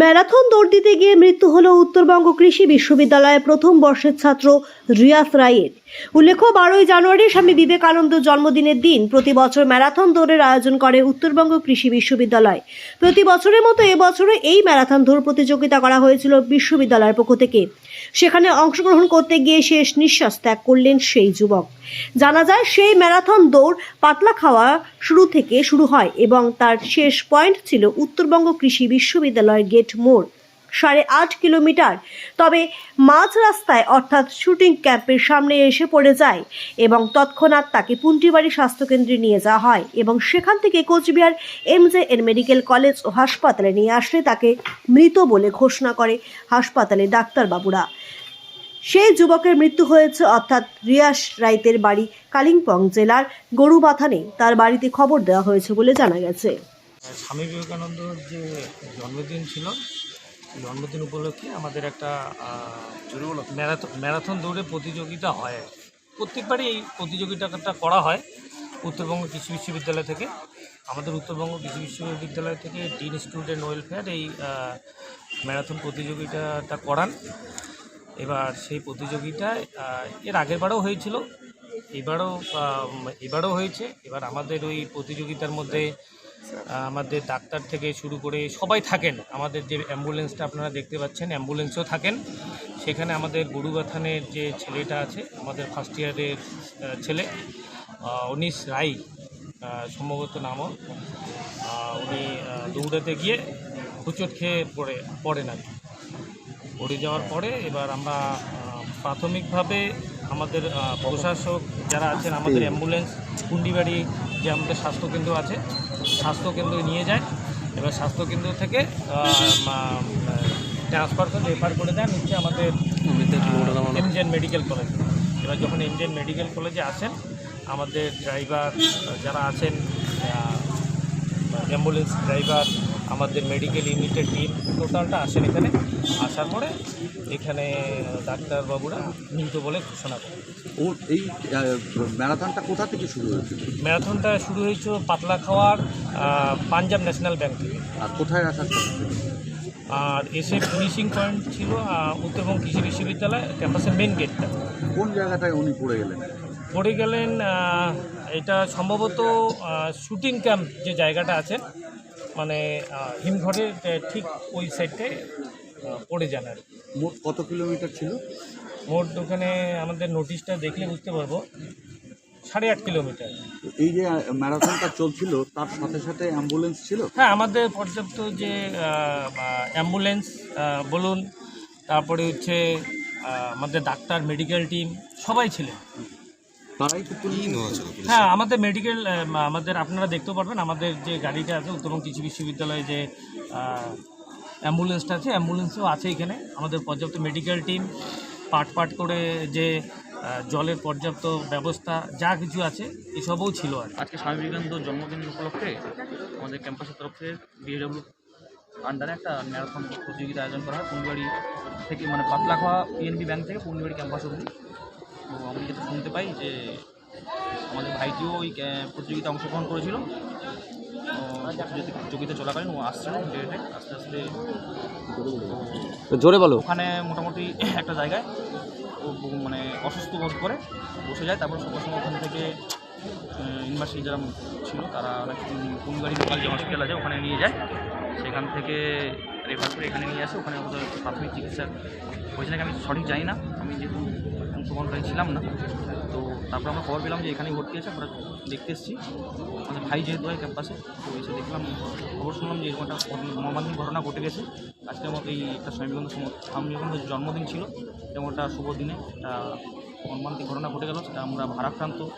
Marathon দৌড় দিতে গিয়ে মৃত্যু হল উত্তরবঙ্গ কৃষি বিশ্ববিদ্যালয়ের প্রথম বর্ষের ছাত্র রিয়াস রায়ের। উল্লেখ্য, বারোই জানুয়ারি স্বামী বিবেকানন্দ জন্মদিনের দিন প্রতি বছর ম্যারাথন দৌড়ের আয়োজন করে উত্তরবঙ্গ কৃষি বিশ্ববিদ্যালয়। প্রতি বছরের মতো এবছরে এই ম্যারাথন দৌড় প্রতিযোগিতা করা হয়েছিল বিশ্ববিদ্যালয়ের পক্ষ থেকে। সেখানে অংশগ্রহণ করতে গিয়ে শেষ নিঃশ্বাস ত্যাগ করলেন সেই যুবক। জানা যায়, সেই ম্যারাথন দৌড় পাতলা খাওয়া শুরু থেকে শুরু হয় এবং তার শেষ পয়েন্ট ছিল উত্তরবঙ্গ কৃষি বিশ্ববিদ্যালয়ের গেট মোড়, সাড়ে আট কিলোমিটার। তবে মাঝ রাস্তায় অর্থাৎ শুটিং ক্যাম্পের সামনে এসে পড়ে যায় এবং তৎক্ষণাৎ তাকে পুন্টিবাড়ি স্বাস্থ্যকেন্দ্রে নিয়ে যাওয়া হয় এবং সেখান থেকে কোচবিহার এমজে এর মেডিকেল কলেজ ও হাসপাতালে নিয়ে আসলে তাকে মৃত বলে ঘোষণা করে হাসপাতালে ডাক্তারবাবুরা। সেই যুবকের মৃত্যু হয়েছে অর্থাৎ রিয়াস রাইতের বাড়ি কালিম্পং জেলার গরুবাথানে। তার বাড়িতে খবর দেওয়া হয়েছে বলে জানা গেছে। স্বামী বিবেকানন্দর যে জন্মদিন ছিল জন্মদিন উপলক্ষে আমাদের একটা ম্যারাথন ম্যারাথন দৌড়ে প্রতিযোগিতা হয়। প্রত্যেকবারই এই প্রতিযোগিতাটা করা হয় উত্তরবঙ্গ কৃষি বিশ্ববিদ্যালয় থেকে। আমাদের উত্তরবঙ্গ কৃষি বিশ্ববিদ্যালয় থেকে ডিন স্টুডেন্ট ওয়েলফেয়ার এই ম্যারাথন প্রতিযোগিতাটা করান। এবার সেই প্রতিযোগিতায় এর আগেরবারও হয়েছিল এবারও এবারও হয়েছে। এবার আমাদের ওই প্রতিযোগিতার মধ্যে আমাদের ডাক্তার থেকে শুরু করে সবাই থাকেন। আমাদের যে অ্যাম্বুলেন্সটা আপনারা দেখতে পাচ্ছেন অ্যাম্বুলেন্সও থাকেন। সেখানে আমাদের গরুবাথানের যে ছেলেটা আছে আমাদের ফার্স্ট ইয়ারের ছেলে অনিশ রাই সম্ভবত নামও উনি দৌড়াতে গিয়ে হুচট খেয়ে পড়ে পড়েন আর কি। পড়ে যাওয়ার পরে এবার আমরা প্রাথমিকভাবে আমাদের প্রশাসক যারা আছেন আমাদের অ্যাম্বুলেন্স কুন্ডিবাড়ি যে আমাদের স্বাস্থ্যকেন্দ্র আছে স্বাস্থ্যকেন্দ্রে নিয়ে যায়। এবার স্বাস্থ্যকেন্দ্র থেকে ট্রান্সফার করে রেফার করে দেন হচ্ছে আমাদের এমজেন মেডিকেল কলেজ এবার যখন এমজেন মেডিকেল কলেজে আসেন আমাদের ড্রাইভার যারা আছেন অ্যাম্বুলেন্স ড্রাইভার আমাদের মেডিকেল ইউনিটের টিম টোটালটা আসেন এখানে। আসার পরে এখানে ডাক্তারবাবুরা মৃত বলে ঘোষণা করেন। ও এই ম্যারাথনটা কোথা থেকে শুরু হয়েছিল? ম্যারাথনটা শুরু হয়েছিল পাতলা খাওয়ার পাঞ্জাব ন্যাশনাল ব্যাংক থেকে। আর কোথায় আসার আর এসে ফিনিশিং পয়েন্ট ছিল উত্তরবঙ্গ কৃষি বিশ্ববিদ্যালয় ক্যাম্পাসের মেন গেটটা কোন জায়গাটায় উনি পড়ে গেলেন? পড়ে গেলেন এটা সম্ভবত শুটিং ক্যাম্প যে জায়গাটা আছে মানে হিমঘরের ঠিক ওই সাইডে পড়ে যান আর কি। মোট কত কিলোমিটার ছিল? মোট ওখানে আমাদের নোটিশটা দেখলে বুঝতে পারব সাড়ে আট কিলোমিটার। এই যে ম্যারাথনটা চলছিল তার সাথে সাথে অ্যাম্বুলেন্স ছিল? হ্যাঁ আমাদের পর্যাপ্ত যে অ্যাম্বুলেন্স বলুন তারপরে হচ্ছে আমাদের ডাক্তার মেডিকেল টিম সবাই ছিলেন। তারাই তো হ্যাঁ আমাদের মেডিকেল আমাদের আপনারা দেখতেও পারবেন আমাদের যে গাড়িটা আছে উত্তরবঙ্গ কৃষি বিশ্ববিদ্যালয়ে যে অ্যাম্বুলেন্সটা আছে অ্যাম্বুলেন্সও আছে এখানে। আমাদের পর্যাপ্ত মেডিকেল টিম পাট পাট করে যে জলের পর্যাপ্ত ব্যবস্থা যা কিছু আছে এসবও ছিল আর আজকে স্বামী বিবেকানন্দ জন্মদিন উপলক্ষে আমাদের ক্যাম্পাসের তরফ থেকে বিএডব্লিউ আন্ডারে একটা ম্যারাথন প্রতিযোগিতা আয়োজন করা হয়। পুনবাড়ি থেকে মানে পাতলাখোয়া পিএনবি ব্যাংক থেকে পুনবাড়ি ক্যাম্পাস অবধি। তো আমি যেটা শুনতে পাই যে আমাদের ভাইটিও ওই প্রতিযোগিতায় অংশগ্রহণ করেছিল। প্রতিযোগিতা চলাকালীন ও আসছিল ডেটে আস্তে আস্তে জোরে বলো। ওখানে মোটামুটি একটা জায়গায় ও মানে অসুস্থ বোধ করে বসে যায়। তারপর সঙ্গে সঙ্গে ওখান থেকে ইউনিভার্সিটি যারা ছিল তারা অনেক কুমিবাড়ি লোকাল যে হসপিটাল আছে ওখানে নিয়ে যায়। সেখান থেকে রেফার করে এখানে নিয়ে আসে। ওখানে ওদের প্রাথমিক চিকিৎসা হয়েছে নাকি আমি সঠিক জানি না। আমি যেহেতু অংশগ্রহণকারী ছিলাম না। তো তারপর আমরা খবর পেলাম যে এখানেই ভর্তি আছে, আমরা দেখতে এসেছি। আমাদের ভাই যেহেতু হয় ক্যাম্পাসে, তো এসে দেখলাম, খবর শুনলাম যে এরকম একটা ঘটনা- ঘটে গেছে। আজকে আমার এই একটা স্বামীবন্ধু স্বামীবন্ধু স্বামী বিবেকানন্দের জন্মদিন ছিল এবং একটা শুভ দিনে একটা মর্মান্তিক ঘটনা ঘটে গেল, সেটা আমরা ভারাক্রান্ত